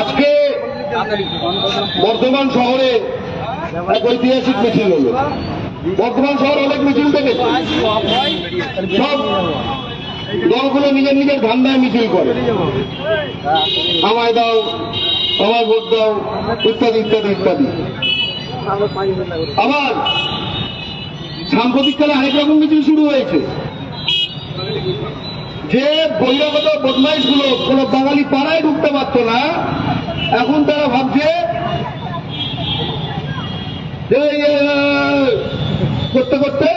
আজকে বর্ধমান শহরে এক ঐতিহাসিক মিছিল হলো। বর্ধমান শহর অনেক মিছিল দেখেছে। সব দলগুলো নিজের নিজের ধান্দায় মিছিল করে। আমায় দাও আমায় ভোট দাও, ইত্যাদি ইত্যাদি ইত্যাদি। আবার সাম্প্রতিককালে আরেক রকম মিছিল শুরু হয়েছে। যে বহিরাগত বদমাইশগুলো কোন বাঙালি পাড়ায় ঢুকতে পারতো না। এখন তারা ভাবছে করতে করতে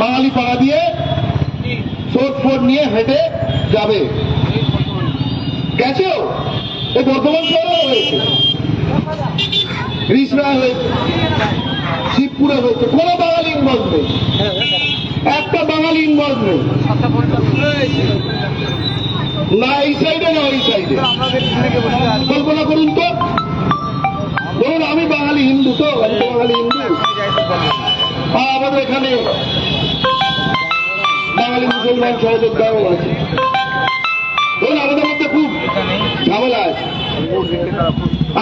বাঙালি পাড়া দিয়ে সোট ফোট নিয়ে হেঁটে যাবে। গেছেও এই বর্ধমান শহরেও হয়েছে। রিসরা হয়েছে, শিবপুরে হয়েছে, কোনো বাঙালি ইনভলভ নেই একটা না, এই সাইডে না, ওই সাইডে কল্পনা করুন তো। আমি বাঙালি হিন্দু তো বাঙালি হিন্দু। আমাদের এখানে বাঙালি মুসলমান সহযোদ্ধাও আছে। ধরুন, আমাদের মধ্যে খুব ঝামেলা আছে।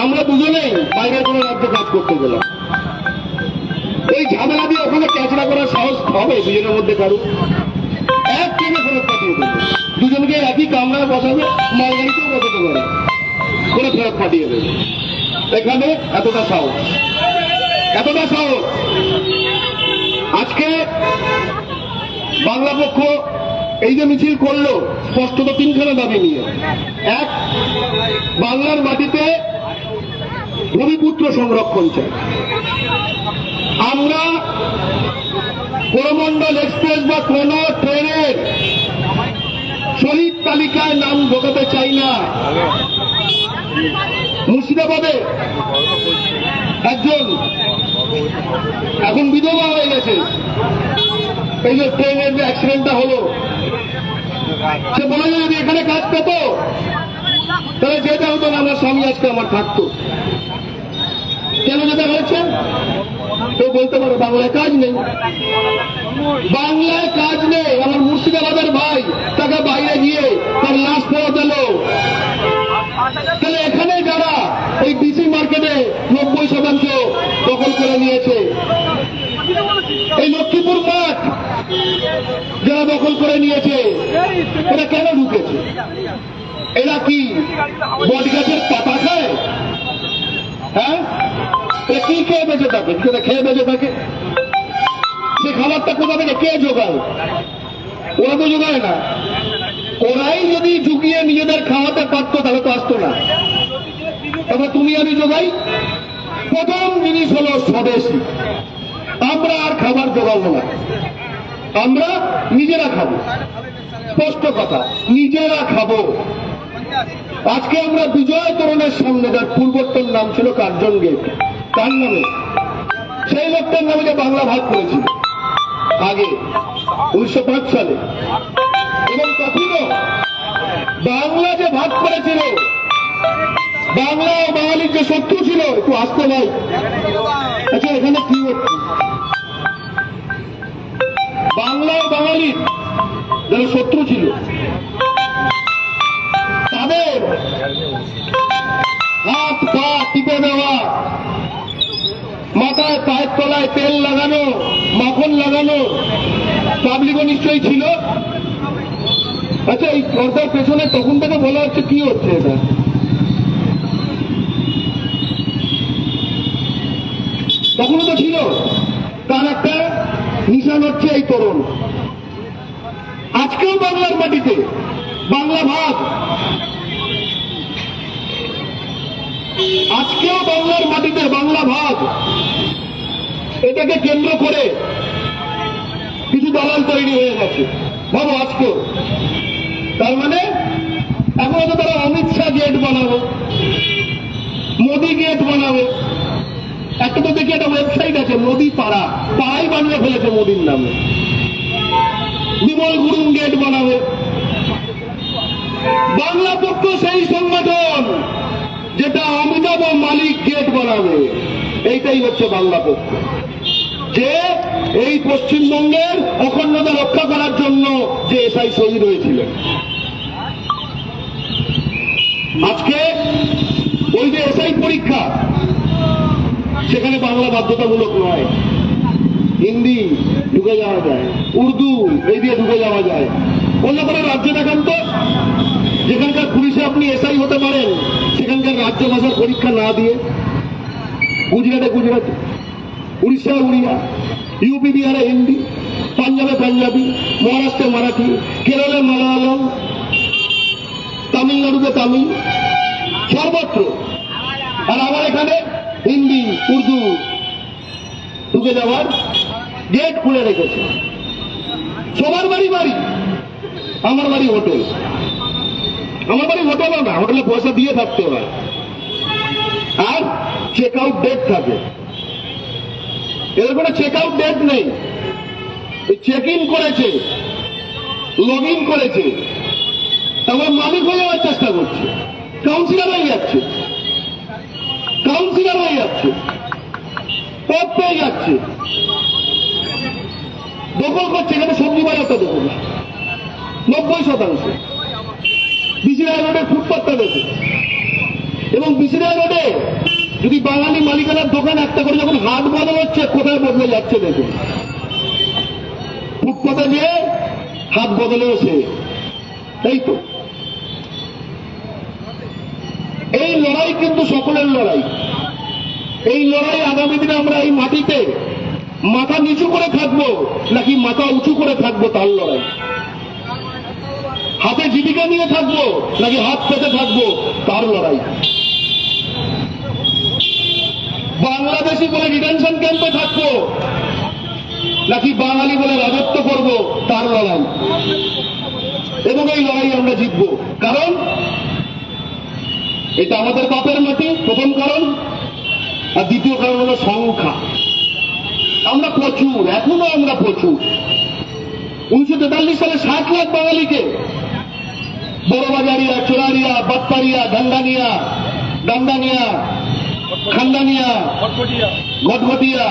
আমরা দুজনেই বাইরের কোনো রাজ্যে কাজ করতে গেলাম। এই ঝামেলা দিয়ে ওখানে ক্যাচড়া করার সাহস হবে দুজনের মধ্যে কারও দুজনকে একই কামরায় বসাবে, মালগাড়িতেও বসাতে পারে। করে ফেরত পাঠিয়ে দেবে। এখানে এতটা সাহস। এতটা সাহস। আজকে বাংলা পক্ষ এই যে মিছিল করল, স্পষ্টত তিনখানা দাবি নিয়ে। এক, বাংলার মাটিতে ভূমিপুত্র সংরক্ষণ চাই। আমরা করমন্ডল এক্সপ্রেস বা কোন ট্রেনের শহীদ তালিকায় নাম ঢোকাতে চাই না। মুর্শিদাবাদে একজন, এখন বিধবা হয়ে গেছে। এই যে ট্রেনের যে অ্যাক্সিডেন্টটা হলো, সে বলে যদি এখানে কাজ পেত, তাহলে যেটা হতো না, আমার স্বামী আজকে আমার থাকতো। কেন যেটা হয়েছে? কেউ বলতে পারো, বাংলায় কাজ নেই। বাংলায় কাজ নেই, আমার মুর্শিদাবাদের ভাই তাকে বাইরে গিয়ে তার লাশ ফেরত এলো। তাহলে এখানে যারা এই ডিসি মার্কেটে নব্বই শতাংশ দখল করে নিয়েছে, এই লক্ষ্মীপুর মাঠ যারা দখল করে নিয়েছে, এরা কেন ঢুকেছে? এরা কি বট গাছের পাতা খায়? হ্যাঁ? কি খেয়ে বেঁচে থাকে? সেটা খেয়ে বেঁচে থাকে? খাবারটা কোথা থেকে? কে ওরা তো যোগায় না। ওরাই যদি ঝুঁকিয়ে নিজেদের খাওয়াতে পারতো, তাহলে তো আসতো না। তবে তুমি আমি যোগাই প্রথম জিনিস হলো স্বদেশী। আমরা আর খাবার যোগাবো না। আমরা নিজেরা খাব। স্পষ্ট কথা, নিজেরা খাব। আজকে আমরা বিজয় তরুণের সামনে যার পূর্বতন নাম ছিল কার্জন গেট। তার নামে সেই লোকটার নামে যে বাংলা ভাগ করেছিল। আগে, উনিশশো সালে। এবং তখনও বাংলা যে ভাগ করেছিল, বাংলা ও বাঙালির যে শত্রু ছিল, একটু আসতে ভাই আচ্ছা এখানে কি হচ্ছে? বাংলা ও বাঙালির যারা শত্রু ছিল তাদের হাত পা টিপে দেওয়া মাথায় পায়ের তলায় তেল লাগানো মাখন লাগানো পাবলিকও নিশ্চয়ই ছিল আচ্ছা এই পর্দার পেছনে তখন থেকে বলা হচ্ছে কি হচ্ছে এটা তখনও তো ছিল তার একটা নিশান হচ্ছে এই তরুণ আজকেও বাংলার মাটিতে বাংলা ভাগ আজকেও বাংলার মাটিতে বাংলা ভাগ। এটাকে কেন্দ্র করে কিছু দালাল তৈরি হয়ে গেছে। ভাবো আজকেও তার মানে এখন তো তারা অমিত শাহ গেট বানাবে, মোদি গেট বানাবে। একটা তো দেখি একটা ওয়েবসাইট আছে মোদি পাড়া। পাড়াই বানিয়ে ফেলেছে মোদির নামে। বিমল গুরুং গেট বানাবে। বাংলা পক্ষ সেই সংগঠন। যেটা অমিতাভ মালিক গেট বানাবে, এইটাই হচ্ছে বাংলা পক্ষ। যে এই পশ্চিমবঙ্গের অখণ্ডতা রক্ষা করার জন্য যে এসআই শহীদ হয়েছিলেন। আজকে ওই যে এসআই পরীক্ষা, সেখানে বাংলা বাধ্যতামূলক নয়। হিন্দি ঢুকে যাওয়া যায়, উর্দু এই দিয়ে ঢুকে যাওয়া যায়। অন্য কোনো রাজ্য দেখান তো। যেখানকার পুলিশে আপনি এসআই হতে পারেন, সেখানকার রাজ্য ভাষার পরীক্ষা না দিয়ে। গুজরাটে গুজরাটি উড়িষ্যায় উড়িয়া ইউপি বিহারে হিন্দি পাঞ্জাবে পাঞ্জাবি, মহারাষ্ট্রে মারাঠি, কেরলে মালায়ালম, তামিলনাড়ুতে তামিল, সর্বত্র। আর আমার এখানে হিন্দি, উর্দু ঢুকে যাওয়ার গেট খুলে রেখেছে। সবার বাড়ি বাড়ি, আমার বাড়ি হোটেল আমার বাড়ি হোটেলও না, হোটেলে পয়সা দিয়ে থাকতে হয় আর চেক আউট ডেট থাকে। এদের কোনো চেক আউট ডেট নেই। চেক ইন করেছে লগ ইন করেছে। তারপর মালিক হয়ে যাওয়ার চেষ্টা করছে। কাউন্সিলর হয়ে যাচ্ছে। কাউন্সিলর হয়ে যাচ্ছে। পদ পেয়ে যাচ্ছে। দখল করছে এখানে সবজি বাজারটা দেখো না নব্বই শতাংশ। বিসিরায় রোডে ফুটপাথটা দেখে এবং বিসিরায় রোডে যদি বাঙালি মালিকানার দোকান একটা করে যখন হাট বদল হচ্ছে, কোথায় বদলে যাচ্ছে দেখুন। ফুটপাথে গিয়ে হাত বদলে সে। তাই তো? এই লড়াই কিন্তু সকলের লড়াই। এই লড়াই আগামী দিনে আমরা এই মাটিতে মাথা নিচু করে থাকব, নাকি মাথা উঁচু করে থাকব তার লড়াই? হাতে জীবিকা নিয়ে থাকব নাকি হাত পেতে থাকব? তার লড়াই। বাংলাদেশি বলে ডিটেনশন ক্যাম্পে থাকব নাকি বাঙালি বলে রাজত্ব করব? তার লড়াই। এবং এই লড়াই আমরা জিতব। কারণ এটা আমাদের বাপের মাটি, প্রথম কারণ। আর দ্বিতীয় কারণ হলো সংখ্যা। আমরা প্রচুর, এখনও আমরা প্রচুর। উনিশশো তেতাল্লিশ সালে ষাট লাখ বাঙালিকে বড়বাজারিয়া চোরারিয়া বাটপাড়িয়া ঢান্ডানিয়া ডান্ডানিয়া খান্ডানিয়া ঘটঘটিয়া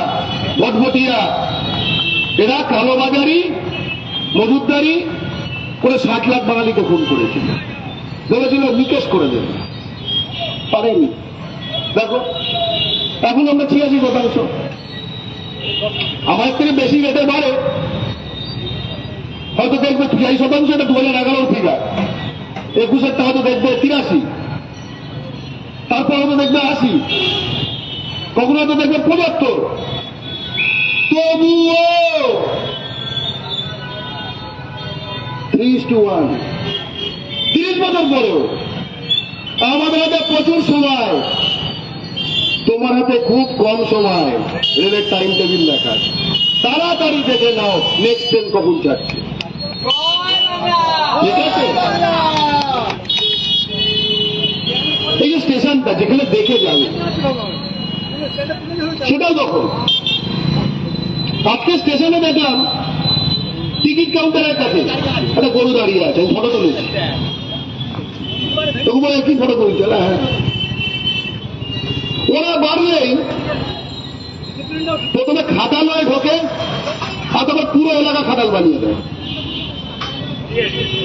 ঘটঘটিয়া এরা কালোবাজারি মজুদদারি করে ষাট লাখ বাঙালিকে খুন করেছিল বলেছিল নিকেশ করে দেবে। পারেনি। দেখো এখন আমরা ছিয়াশি শতাংশ। আমার থেকে বেশি রেটে বাড়ে। হয়তো দেখবে ছিয়াশি শতাংশ এটা দু হাজার এগারোর ফিগার একুশের টা হয়তো দেখবে তিরাশি। তারপর হয়তো দেখবে আশি। কখনো হয়তো দেখবে পঁচাত্তর। তবুও থ্রি টু ওয়ান তিরিশ বছর পরেও আমাদের হাতে প্রচুর সময়। তোমার হাতে খুব কম সময়। রেলের টাইম টেবিল দেখার তাড়াতাড়ি দেখে নাও নেক্সট ট্রেন কখন যাচ্ছে। ঠিক আছে? এই যেখানে দেখে যাবে সেটাও তখন আজকে স্টেশনে দেখলাম টিকিট কাউন্টারের কাছে একটা গরু দাঁড়িয়ে আছে ফটো তুলেছি। তবু কি ফটো তুলছে? না হ্যাঁ। ওরা বাড়লেই প্রথমে খাটালয় ঢোকে আর তারপর পুরো এলাকা খাতাল বানিয়ে দেয়।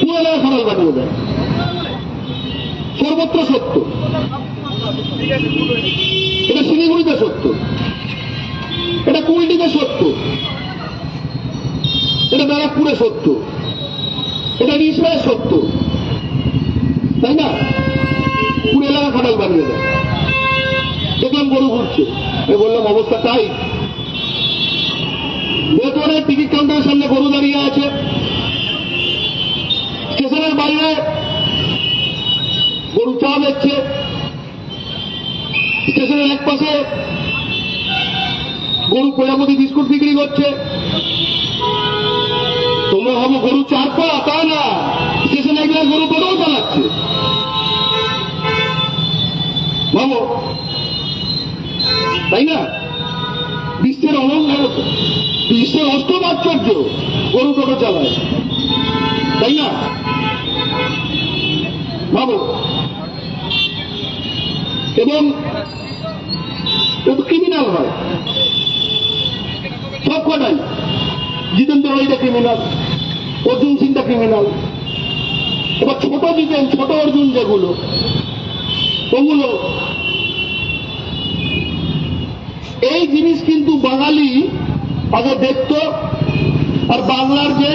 পুরো এলাকা খাটাল বানিয়ে দেয়। সর্বত্র সত্য। এটা শিলিগুড়িতে সত্য। এটা কুলটিতে সত্য। এটা ব্যারাকপুরে সত্য। এটা রিসরায় সত্য। তাই না? পুরো এলাকা খাটাল বানিয়ে দেয়। দেখলাম গরু ঘুরছে। আমি বললাম, অবস্থা তাই। ভেতরে টিকিট কাউন্টারের সামনে গরু দাঁড়িয়ে আছে। স্টেশনের বাইরে গরু চা বেচছে। স্টেশনের এক পাশে গরু প্রজাপতি বিস্কুট বিক্রি করছে। তোমরা ভাবো গরু চার পা, তা না, স্টেশনে এক গরু টোটাও চালাচ্ছে ভাবো, তাই না? বিশ্বের অনন্য বিশ্বের অষ্টম আশ্চর্য গরু টোটো চালায়। তাই না? ভাবো, এবং ক্রিমিনাল হয়। জিতেন্দ্র ক্রিমিনাল অর্জুন সিংটা ক্রিমিনাল এবার ছোট জিতেন, ছোট অর্জুন যেগুলো, ওগুলো। এই জিনিস কিন্তু বাঙালি আগে দেখতো, আর বাংলার যে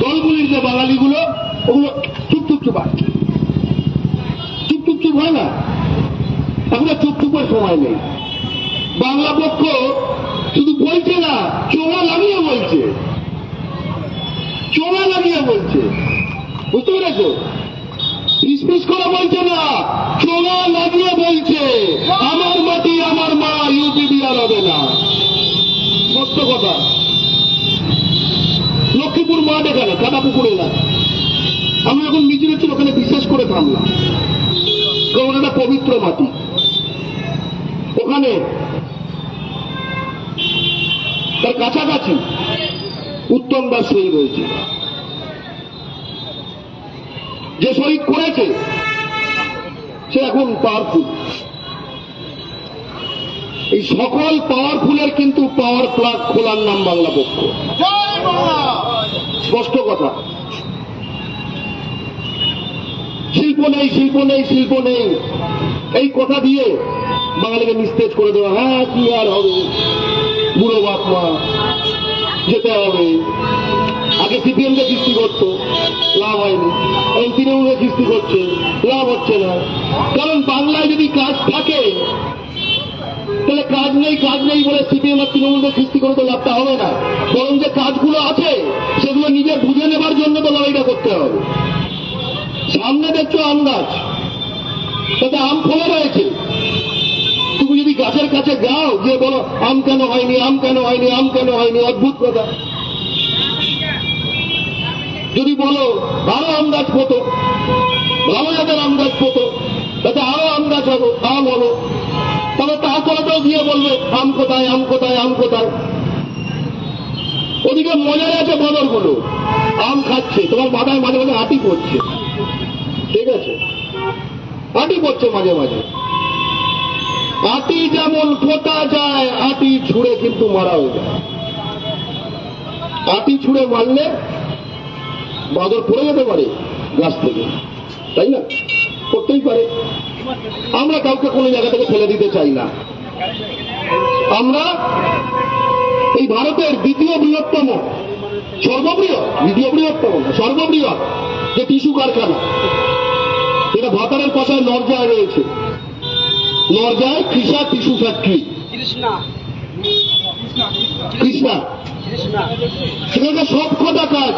দলগুলির যে বাঙালিগুলো, ওগুলো চুপ চুপ চুপ। চুপ চুপ চুপ হয় না? এখন চুপ চুপের সময় নেই। বাংলা পক্ষ শুধু বলছে না, চোরা লাগিয়ে বলছে। চোরা লাগিয়ে বলছে। বুঝতে পেরেছ? ফিসফিস করে বলছে না, চোরা লাগিয়ে বলছে। আমার মাটি, আমার মা ইউপি বিহার হবে না। সত্য কথা। লক্ষ্মীপুর মাঠ এখানে কাটা পুকুরে না। আমি যখন মিছিল হচ্ছিল ওখানে বিশেষ করে থামলাম। কারণ এটা পবিত্র মাটি। ওখানে তার কাছাকাছি। উত্তম দাস শহীদ হয়েছে যে শহীদ করেছে সে এখন পাওয়ারফুল এই সকল পাওয়ারফুলের কিন্তু পাওয়ার প্লাগ খোলার নাম বাংলা পক্ষ। স্পষ্ট কথা। শিল্প নেই শিল্প নেই শিল্প নেই। এই কথা দিয়ে বাঙালিকে নিস্তেজ করে দেওয়া হ্যাঁ কি আর হবে? বুড়ো বাপ মা যেতে হবে। আগে সিপিএমকে কিস্তি করতো, লাভ হয়নি। এখন তৃণমূলকে কিস্তি করছে, লাভ হচ্ছে না। কারণ বাংলায় যদি কাজ থাকে, তাহলে কাজ নেই কাজ নেই বলে সিপিএম আর তৃণমূলকে কিস্তি করে তো লাভটা হবে না। বরং যে কাজগুলো আছে, সেগুলো নিজে বুঝে নেবার জন্য তো লড়াইটা করতে হবে। সামনে দেখছ আম গাছ তাতে আম ফলে রয়েছে। তুমি গাছের কাছে যাও যে বলো, আম কেন হয়নি, আম কেন হয়নি, আম কেন হয়নি, অদ্ভুত কথা। যদি বলো, আরও আম গাছ পোতো ভালো আম গাছ পোতো তাতে আরও আম গাছ হব আম হলো। তবে তারপরেও গিয়ে বলবে, আম কোথায় আম কোথায় আম কোথায়? ওদিকে মজায় আছে বদরগুলো। আম খাচ্ছে, তোমার মাথায় মাঝে মাঝে হাঁটি পড়ছে। ঠিক আছে? হাঁটি পড়ছে মাঝে মাঝে। আটি যেমন পোতা যায় আটি ছুঁড়ে কিন্তু মারা হয়ে যায়। আটি ছুঁড়ে মারলে বাদর পড়ে যেতে পারে গাছ থেকে, তাই না? করতেই পারে। আমরা কাউকে কোনো জায়গা থেকে ফেলে দিতে চাই না। আমরা এই ভারতের দ্বিতীয় বৃহত্তম, সর্ববৃহৎ, দ্বিতীয় বৃহত্তম সর্ববৃহৎ যে টিস্যু কারখানা, যেটা ভাতারের পাশায় নরজায় রয়েছে। নরজায় কৃষা টিস্যু ফ্যাক্টরি। কৃষ্ণা। কৃষ্ণা কৃষ্ণা। সেখানে সব কটা কাজ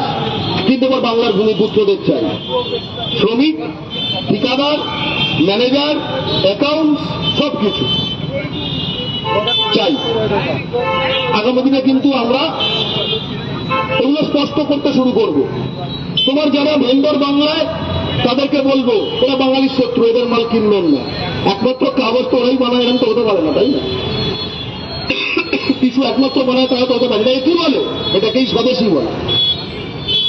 কিন্তু আমার বাংলার ভূমিপুত্রদের চাই। শ্রমিক ঠিকাদার ম্যানেজার অ্যাকাউন্ট সব কিছু চাই। আগামী দিনে কিন্তু আমরা এগুলো স্পষ্ট করতে শুরু করব। তোমার যারা ভেন্ডর বাংলায় তাদেরকে বলব এরা বাঙালির শত্রু, এদের মাল কিনবেন না। একমাত্র কাগজ তো ওরাই বানায়, এরকম তো হতে পারে না, তাই না? কিছু একমাত্র বানায়, তারা তো হতে পারে না। কি বলে? এটাকেই স্বদেশী বলে।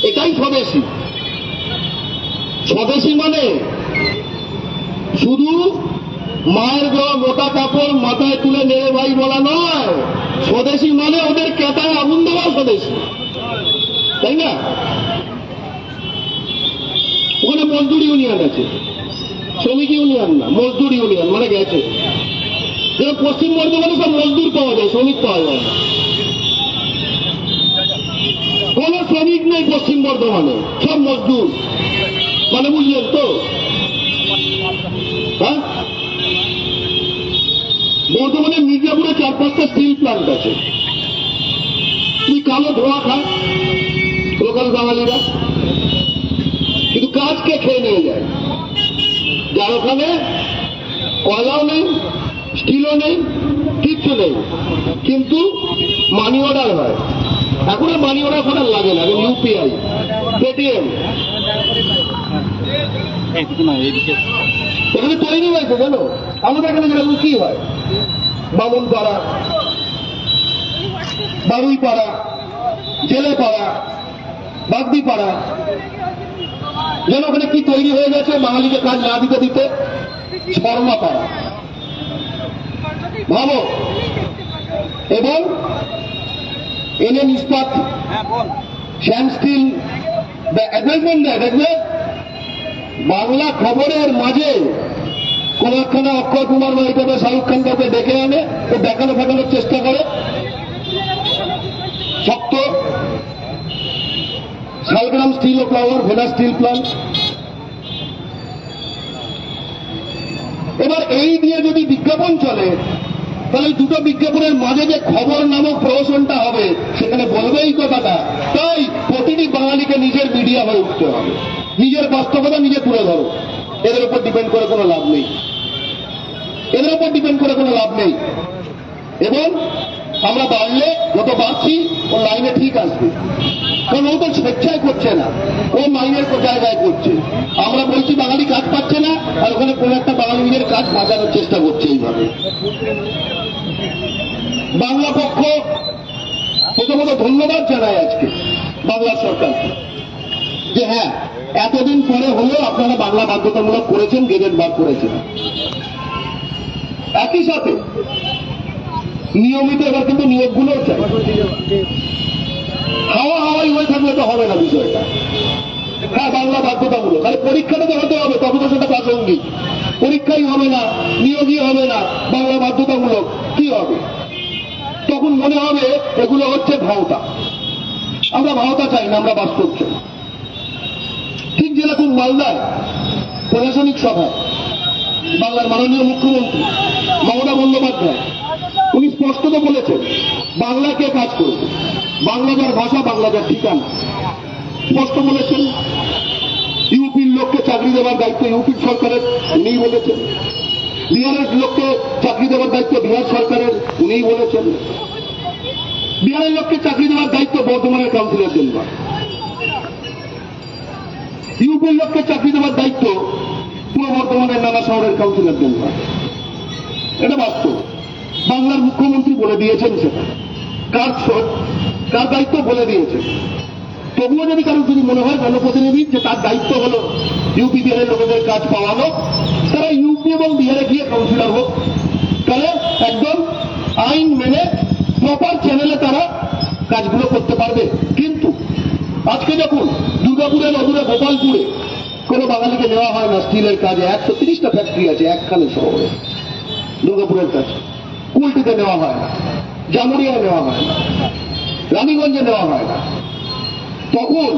এটাই স্বদেশী। স্বদেশী মানে শুধু মায়ের দেওয়া মোটা কাপড় মাথায় তুলে নেড়ে ভাই বলা নয়। স্বদেশী মানে ওদের কেতায় আগুন দেওয়া স্বদেশী। তাই না? মজদুর ইউনিয়ন আছে। শ্রমিক ইউনিয়ন না, মজদুর ইউনিয়ন মানে গেছে। যেটা পশ্চিম বর্ধমানে সব মজদুর পাওয়া যায়, শ্রমিক পাওয়া যায় কোন শ্রমিক নেই পশ্চিম বর্ধমানে, সব মজদুর। মানে বুঝলেন তো? হ্যাঁ? বর্ধমানে মির্জাপুরে চার পাঁচটা স্টিল প্লান্ট আছে। কি কালো ধোয়া খায়? লোকাল বাঙালিরা? কিন্তু খেয়ে নিয়ে যায়। যার ওখানে কয়লাও নেই, স্টিলও নেই, কিচ্ছু নেই। কিন্তু মানি অর্ডার হয়। এখন মানি অর্ডার ফাটার লাগে না ইউপিআই পেটিএম এখানে তৈরি হয়েছে জানো? আমাদের এখানে যেরকম কি হয়? বামনপাড়া, বারুইপাড়া, জেলেপাড়া, বাগদিপাড়া যেন ওখানে কি তৈরি হয়ে গেছে বাঙালিকে কাজ না দিতে দিতে শর্মাপাড়া ভাবো। এবং হ্যাঁ বল শ্যাম স্টিল দেয় দেখবে বাংলা খবরের মাঝে কোন একখানে অক্ষয় কুমার বা শাহরুখ খান কাউকে ডেকে আনে, ও দেখানো ফেকানোর চেষ্টা করে। শক্ত। শালগ্রাম স্টিল ও ফ্লাওয়ার ভেনা স্টিল প্লান্ট এবার এই দিয়ে যদি বিজ্ঞাপন চলে, তাহলে দুটো বিজ্ঞাপনের মাঝে যে খবর নামক প্রহসনটা হবে, সেখানে বলবে এই কথাটা। তাই প্রতিটি বাঙালিকে নিজের মিডিয়া হয়ে উঠতে হবে। নিজের বাস্তবতা নিজে তুলে ধরো। এদের উপর ডিপেন্ড করে কোনো লাভ নেই। এদের উপর ডিপেন্ড করে কোনো লাভ নেই। এবং আমরা বাড়লে যত বাড়ছি ও লাইনে ঠিক আসবে। কারণ ও তো স্বেচ্ছায় করছে না। ও মাইনের জায়গায় করছে। আমরা বলছি বাঙালি কাজ পাচ্ছে না, আর ওখানে কোনো একটা বাঙালি নিজের কাজ বাঁচানোর চেষ্টা করছে এইভাবে। বাংলা পক্ষ প্রথমত ধন্যবাদ জানাই আজকে বাংলা সরকারকে। যে হ্যাঁ এতদিন পরে হলেও আপনারা বাংলা বাধ্যতামূলক করেছেন, গেজেট বার করেছেন। একই সাথে নিয়মিত এবার কিন্তু নিয়োগগুলো চাই হাওয়া হাওয়াই হয়ে থাকলে তো হবে না বিষয়টা। হ্যাঁ বাংলা বাধ্যতামূলক। আরে পরীক্ষাটা তো হতে হবে, তখন তো সেটা প্রাসঙ্গিক। পরীক্ষাই হবে না, নিয়োগই হবে না, বাংলা বাধ্যতামূলক, কি হবে? তখন মনে হবে এগুলো হচ্ছে ভাওতা। আমরা ভাওতা চাই না, আমরা বাস্তব চাই। ঠিক যেরকম মালদায় প্রশাসনিক সভা, বাংলার মাননীয় মুখ্যমন্ত্রী, মমতা বন্দ্যোপাধ্যায় উনি স্পষ্টত বলেছেন বাংলাকে কাজ করবে? বাংলা যার ভাষা, বাংলা যার ঠিকানা। স্পষ্ট বলেছেন, ইউপির লোককে চাকরি দেওয়ার দায়িত্ব ইউপির সরকারের, উনিই বলেছেন। বিহারের লোককে চাকরি দেওয়ার দায়িত্ব বিহার সরকারের, উনিই বলেছেন। বিহারের লোককে চাকরি দেওয়ার দায়িত্ব বর্ধমানের কাউন্সিলর দেনবার ইউপির লোককে চাকরি দেওয়ার দায়িত্ব পূর্ব বর্ধমানের নানা শহরের কাউন্সিলর দেনবার এটা বাস্তব। বাংলার মুখ্যমন্ত্রী বলে দিয়েছেন সেটা কার কার দায়িত্ব বলে দিয়েছেন তবুও যদি কারও যদি মনে হয় জনপ্রতিনিধি যে তার দায়িত্ব হলো ইউপি, বিহারের লোকেদের কাজ পাওয়ানো, তারা ইউপি এবং বিহারে গিয়ে কাউন্সিলর হোক। তাহলে একদম আইন মেনে প্রপার চ্যানেলে তারা কাজগুলো করতে পারবে। কিন্তু আজকে দেখুন, দুর্গাপুরে নদুরে গোপালপুরে কোনো বাঙালিকে নেওয়া হয় না। স্টিলের কাজে, একশো তিরিশটা ফ্যাক্টরি আছে একখানে শহরে। দুর্গাপুরের কাছে। কুলটিতে নেওয়া হয় না জামুরিয়ায় নেওয়া হয়, রানীগঞ্জে নেওয়া হয়। তখন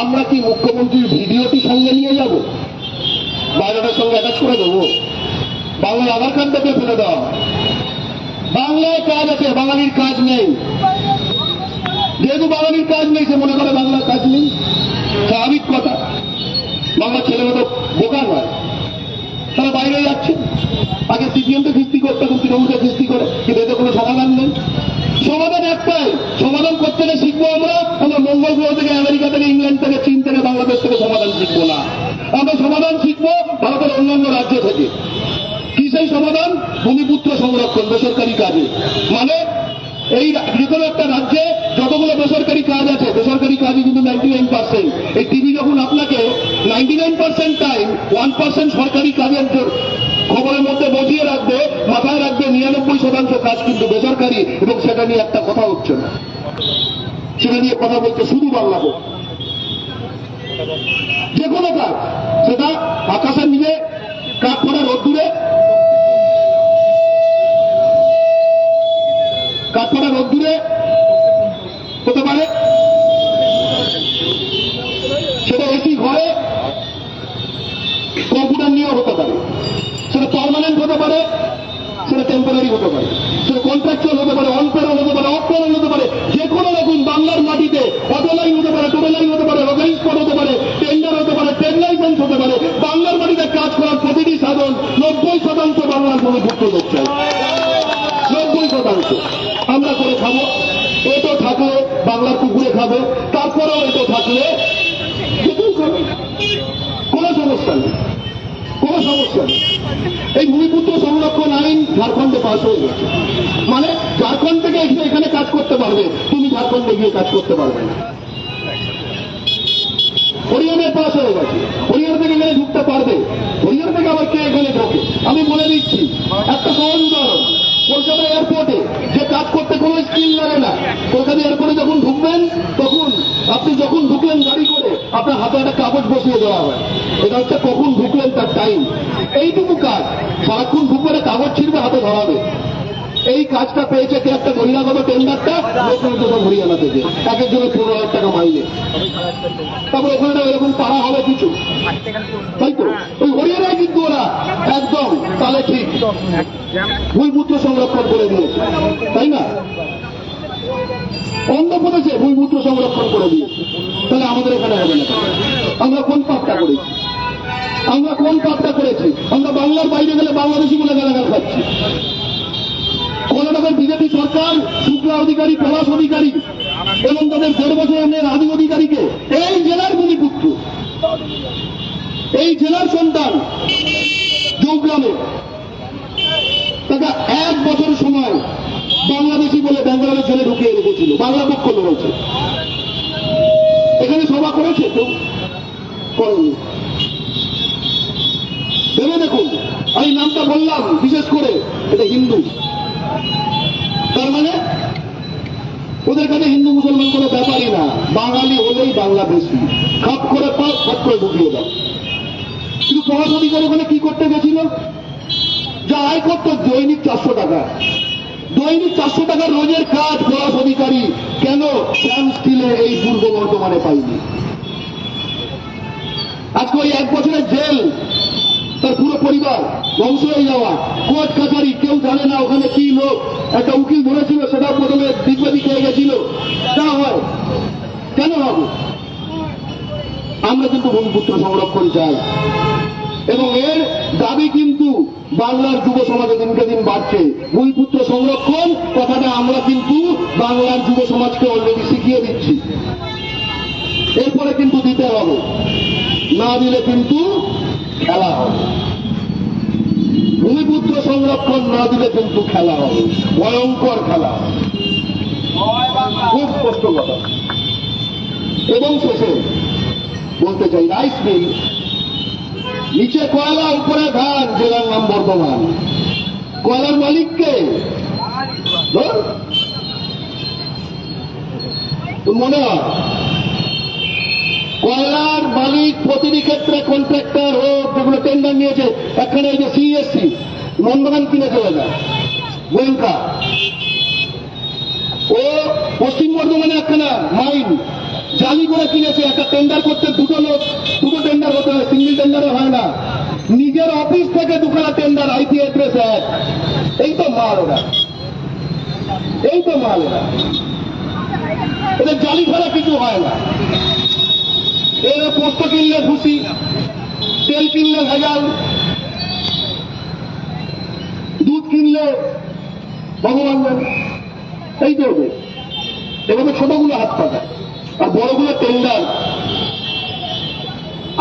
আমরা কি মুখ্যমন্ত্রীর ভিডিওটি সঙ্গে নিয়ে যাব? বায়োডাটার সঙ্গে অ্যাটাচ করে দেবো। বাংলার আধার কার্ডটাকে ফেলে দেওয়া হয়। বাংলায় কাজ আছে, বাঙালির কাজ নেই। যেহেতু বাঙালির কাজ নেই, সে মনে করে বাংলার কাজ নেই। স্বাভাবিক কথা। বাংলা ছেলে তো বোকা নয় তারা বাইরে যাচ্ছে। আগে সিপিএমকে কিস্তি করতে এখন তৃণমূলকে কিস্তি করে। কিন্তু এতে কোনো সমাধান নেই। সমাধান একটাই। সমাধান করতে গেলে শিখব আমরা। আমরা মঙ্গল গ্রহ থেকে আমেরিকা থেকে, ইংল্যান্ড থেকে, চীন থেকে, বাংলাদেশ থেকে সমাধান শিখব না। আমরা সমাধান শিখব ভারতের অন্যান্য রাজ্য থেকে। কি সেই সমাধান? ভূমিপুত্র সংরক্ষণ, বেসরকারি কাজে। মানে এই যে কোনো একটা রাজ্যে যতগুলো বেসরকারি কাজ আছে, বেসরকারি কাজই কিন্তু নাইনটি নাইন পার্সেন্ট এই টিভি যখন আপনাকে ninety nine percent time one percent সরকারি কাজের খবরের মধ্যে বসিয়ে রাখবে, মাথায় রাখবে নিরানব্বই শতাংশ কাজ কিন্তু বেসরকারি এবং সেটা নিয়ে একটা কথা হচ্ছে না। সেটা নিয়ে কথা বলছে শুধু বাংলা যে কোনো কাজ, সেটা আকাশের নিচে কাঠ পড়া রোদ্দুরে পড়া রোদ্দুরে হতে পারে। সেটা এসি ঘরে কম্পিউটার নিয়েও হতে পারে। সেটা পার্মানেন্ট হতে পারে, সেটা টেম্পোরারি হতে পারে। সেটা কন্ট্রাকচুয়াল হতে পারে অনপেরল হতে পারে অফ হতে পারে। যে কোনো রকম বাংলার মাটিতে অটো লাইন হতে পারে টোটো লাইন হতে পারে রোগাইন স্পট হতে পারে টেন্ডার হতে পারে ট্রেড লাইসেন্স হতে পারে। বাংলার মাটিতে কাজ করার প্রতিটি সাধন নব্বই শতাংশ বাংলার লোক চাই নব্বই শতাংশ আমরা করে খাব, এটো থাকলে বাংলার কুকুরে খাবে, তারপরেও এটো থাকলে কোনো সমস্যা নেই, কোনো সমস্যা নেই। এই ভূমিপুত্র সংরক্ষণ আইন ঝাড়খণ্ডে পাশ হয়ে গেছে। মানে ঝাড়খণ্ড থেকে এসে এখানে কাজ করতে পারবে, তুমি ঝাড়খণ্ডে গিয়ে কাজ করতে পারবে না। হরিয়ানায় পাশ হয়ে গেছে। হরিয়ানা থেকে এখানে ঢুকতে পারবে। হরিয়ানা থেকে আবার কে এখানে ঢোকে? আমি বলে দিচ্ছি, একটা সহজ উদাহরণ। কলকাতা এয়ারপোর্টে যে কাজ করতে কোনো স্কিল লাগে না। কলকাতা এয়ারপোর্টে যখন ঢুকবেন, তখন আপনি যখন ঢুকলেন গাড়ি করে, আপনার হাতে একটা কাগজ বসিয়ে দেওয়া হয় এটা হচ্ছে কখন ঢুকলেন তার টাইম এইটুকু কাজ। সারাক্ষণ ঢুকবে কাগজ ছিঁড়বে, হাতে ধরাবে এই কাজটা পেয়েছে কে একটা বহিরাগত টেন্ডারটা? লোকের তো হরিয়ানা থেকে এক একজনের পনেরো হাজার টাকা মাইনে। তারপর ওখানে এরকম পাড়া হবে কিছু। তাই তো? ওই হরিয়ানায় কিন্তু ওরা একদম তাহলে ঠিক। ভূমিপুত্র সংরক্ষণ করে দিয়েছে। তাই না? অন্ধ্রপ্রদেশে ভূমিপুত্র সংরক্ষণ করে দিয়েছে। তাহলে আমাদের এখানে হবে না। আমরা কোন পাপটা করেছি? আমরা কোন পাপটা করেছি? আমরা বাংলার বাইরে গেলে বাংলাদেশি বলে গালাগাল খাচ্ছি। কর্ণাটকের বিজেপি সরকার, শুক্লা অধিকারী, পলাশ অধিকারী এবং তাদের দেড় বছরের রাজু অধিকারীকে এই জেলার ভূমিপুত্র এই জেলার সন্তান যোগগ্রামে তাকে এক বছর সময় বাংলাদেশি বলে ব্যাঙ্গালোরের ছেলে ঢুকিয়ে রেখেছিল, বাংলা পক্ষ লড়েছে। এখানে সভা করেছে কেউ? করেনি। ভেবে দেখুন, আমি নামটা বললাম বিশেষ করে, এটা হিন্দু। ওদের কাছে হিন্দু মুসলমান কোনো ব্যাপারই না। বাঙালি হলেই বাংলাদেশি। খাপ করে পাও, খাপ করে ঢুকিয়ে দাও। কিন্তু পড়াশোনা করে ওখানে কি করতে গেছিল? যা আয় করতো দৈনিক চারশো টাকা। দৈনিক চারশো টাকা রোজের কাজ পলাশ অধিকারী কেন? শ্যাম স্টিলে এই পূর্ব বর্ধমানে পাইনি। আজকে ওই এক বছরের জেল। তার পুরো পরিবার হয়ে যাওয়া। কোর্ট কাছারি, কেউ জানে না ওখানে কি লোক। একটা উকিল ধরেছিল, সেটা প্রথমে দিগ্বাদী খেয়ে গেছিল। যা হয়। কেন হবে আমরা কিন্তু ভূমিপুত্র সংরক্ষণ চাই। এবং এর দাবি কিন্তু বাংলার যুব সমাজে দিনকে দিন বাড়ছে। ভূমিপুত্র সংরক্ষণ কথাটা আমরা কিন্তু বাংলার যুব সমাজকে অলরেডি শিখিয়ে দিচ্ছি। এরপরে কিন্তু দিতে হবে। না দিলে কিন্তু খেলা হবে। ভূমিপুত্র সংরক্ষণ না দিলে কিন্তু খেলা হবে। ভয়ঙ্কর খেলা খুব স্পষ্ট কথা এবং শেষে বলতে চাই, রাইস মিল, নিচে কয়লা, উপরে ধান, জেলার নাম বর্ধমান। কয়লার মালিককে? মনে হয় কয়লার মালিক প্রতিটি ক্ষেত্রে কন্ট্রাক্টর হোক যেগুলো টেন্ডার নিয়েছে, এখানে এই যে সিএসসি নন্দগান কিনে চলে যায়। গোয়েঙ্কা ও পশ্চিম বর্ধমানে একখানা মাইন জালি করে কিনেছে, একটা টেন্ডার করতে দুটো লোক, দুটো টেন্ডার হতে হয় সিঙ্গেল টেন্ডারে হয় না। নিজের অফিস থেকে দুখানা টেন্ডার আইপি অ্যাড্রেস এক। এই তো মাল ওরা। এই তো মাল ওরা। এদের জালি ছাড়া কিছু হয় না। এর পোস্ত কিনলে খুশি, তেল কিনলে ভেজাল, দুধ কিনলে ভগবান এই তো ওদের, এভাবে ছোটগুলো হাত পাকায়, আর বড়গুলো টেন্ডার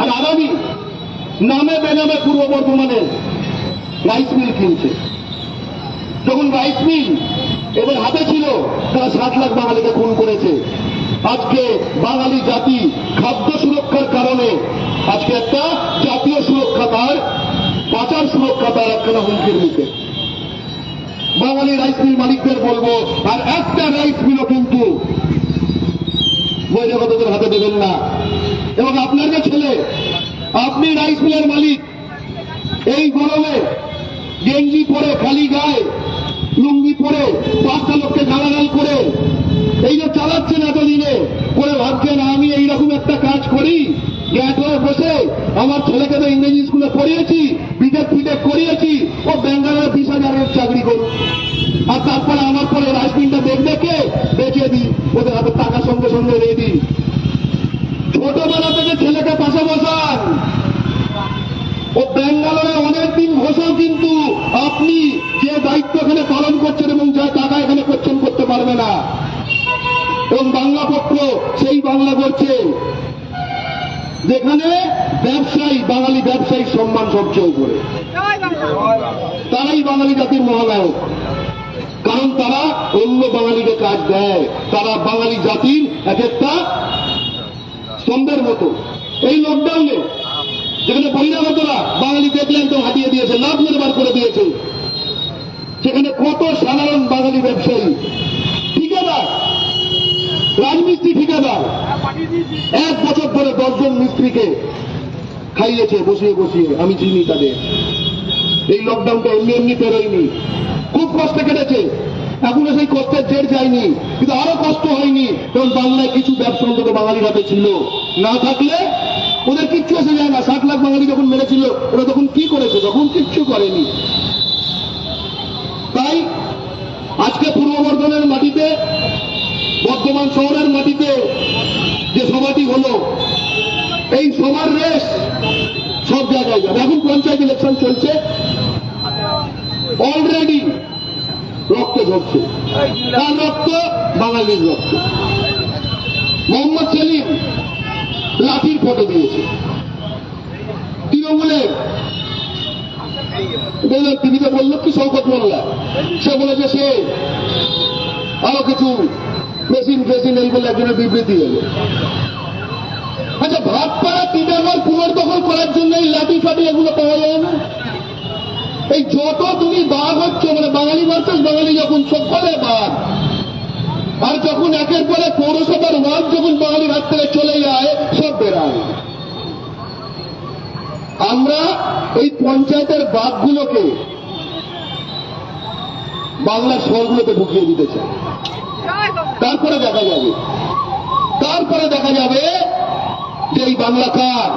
আর আগামী নামে বেনামে পূর্ব বর্ধমানে রাইস মিল কিনছে। যখন রাইস মিল এদের হাতে ছিল, তারা সাত লাখ বাঙালিকে খুন করেছে। আজকে বাঙালি জাতি খাদ্য সুরক্ষার কারণে আজকে একটা জাতীয় সুরক্ষা তার, পাচার সুরক্ষা তার একখানা হুমকির মুখে। বাঙালি রাইস মিল মালিকদের বলব, আর একটা রাইস মিলও কিন্তু বৈরাগতদের হাতে দেবেন না। এবং আপনার যে ছেলে, আপনি রাইস মিলের মালিক, এই গরমে গেঞ্জি পরে, খালি গায়ে, লুঙ্গি পরে, পাঁচটা লোককে গালাগাল করে এই যে চালাচ্ছেন এতদিনে, করে ভাবছেন আমি এইরকম একটা কাজ করি? গ্যাট হয়ে বসে আমার ছেলেকে তো ইংরেজি স্কুলে পড়িয়েছি বিটেক ফিটেক করিয়েছি, ও ব্যাঙ্গালোর বিশ হাজারের চাকরি করুক আর তারপরে আমার পরে মিলটা দেখবে কে? বেঁচে দিই, ওদের হাতে টাকার সঙ্গে সঙ্গে রেডি ছোটবেলা থেকে ছেলেকে পাশে বসান। ও ব্যাঙ্গালোরে অনেকদিন বসেও কিন্তু আপনি যে দায়িত্ব এখানে পালন করছেন এবং যা টাকা এখানে করছেন করতে পারবে না। এবং বাংলা পক্ষ সেই বাংলা করছে? যেখানে ব্যবসায়ী বাঙালি ব্যবসায়ীর সম্মান সবচেয়ে উপরে। তারাই বাঙালি জাতির মহানায়ক। কারণ তারা অন্য বাঙালিকে কাজ দেয়। তারা বাঙালি জাতির এক একটা স্তম্ভের মতো। এই লকডাউনে যেখানে বহিরাগতরা বাঙালি দেখলে একদম হাতিয়ে দিয়েছে লাভ মেরে করে দিয়েছে সেখানে কত সাধারণ বাঙালি ব্যবসায়ী ঠিকাদার রাজমিস্ত্রি ঠিকাদার এক বছর ধরে দশজন মিস্ত্রিকে খাইয়েছে, বসিয়ে বসিয়ে। আমি চিনি তাদের। এই লকডাউনটা এমনি এমনি পেরোয়নি। খুব কষ্টে কেটেছে। এখনও সেই কষ্টের জের যায়নি। কিন্তু আরও কষ্ট হয়নি। কারণ বাংলায় কিছু ব্যবসা অন্তত বাঙালির হাতে ছিল। না থাকলে ওদের কিচ্ছু এসে যায় না। ষাট লাখ বাঙালি যখন মেরেছিল, ওরা তখন কি করেছে? তখন কিচ্ছু করেনি। তাই আজকে পূর্ব বর্ধমানের মাটিতে বর্ধমান শহরের মাটিতে যে সভাটি হলো, এই সবার রেস সব জায়গায় যাবে। এখন পঞ্চায়েত ইলেকশন চলছে। অলরেডি রক্ত ঝরছে। তার রক্ত? বাঙালির রক্ত। মোহাম্মদ সেলিম লাঠির ফটো দিয়েছে। তৃণমূলের টিভিতে বলল কি শওকত মোল্লা সে বলেছে সে আরও কিছু মেশিন ফেসিন এইগুলো একজনের বিবৃতি। দেবে আচ্ছা ভাটপাড়া তিনবার পুনর্দখল করার জন্য এই লাঠি ফাটি এগুলো পাওয়া যায় না। এই যত তুমি বাঘ হচ্ছে মানে বাঙালি ভার্সাস, বাঙালি যখন সকলে বাঘ, আর যখন একের পরে পৌরসভার ওয়ার্ড যখন বাঙালির হাত থেকে চলে যায়, সব বেড়ায় আমরা এই পঞ্চায়েতের বাঘগুলোকে বাংলার শহরগুলোতে ঢুকিয়ে দিতে চাই। তারপরে দেখা যাবে। তারপরে দেখা যাবে যে এই বাংলা কার?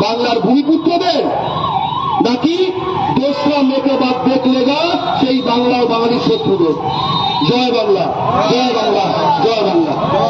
বাংলার ভূমিপুত্রদের? নাকি দোসরা মেকে বাদ দেখলেগা সেই বাংলা ও বাঙালির শত্রুদের? জয় বাংলা জয় বাংলা জয় বাংলা।